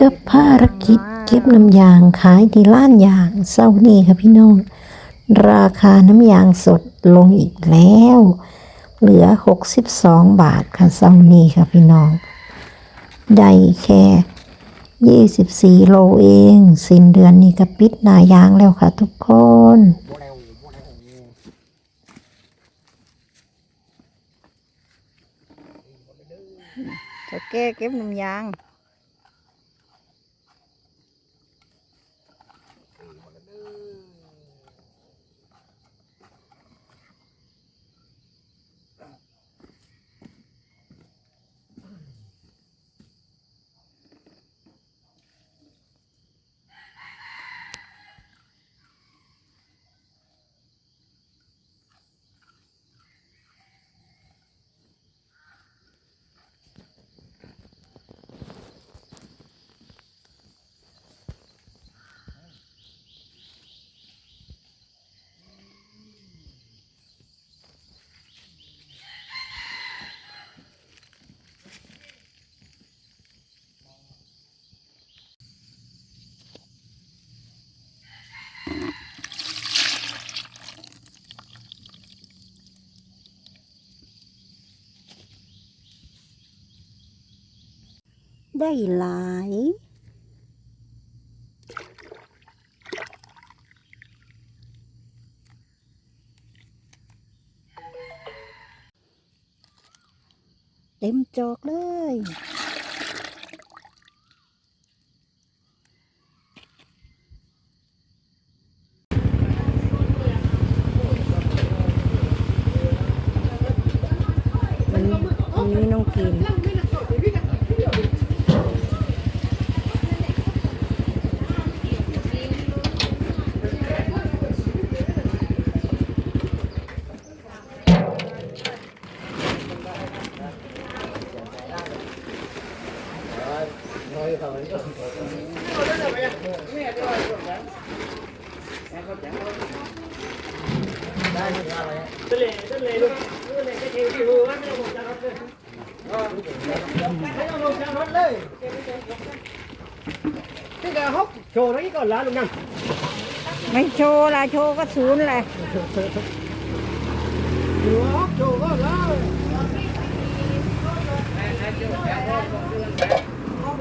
กับภารกิจเก็บน้ำยางขายที่ร้านยางเศร้านี่ค่ะพี่น้อง ราคาน้ำยางสดลงอีกแล้ว เหลือ 62 บาทค่ะเศร้านี่ค่ะพี่น้องได้แค่ 24 โลเอง สิ้นเดือนนี้ก็ปิดหนายางแล้วค่ะทุกคนจะแก้เก็บน้ำยาง ได้หลาย เต็มจอกเลยวันนี้วันนี้น้องกิน cái gà hốc trồ đấy còn lá luôn nè anh trồ là trồ có xuống này trồ hốc có lá Thank you.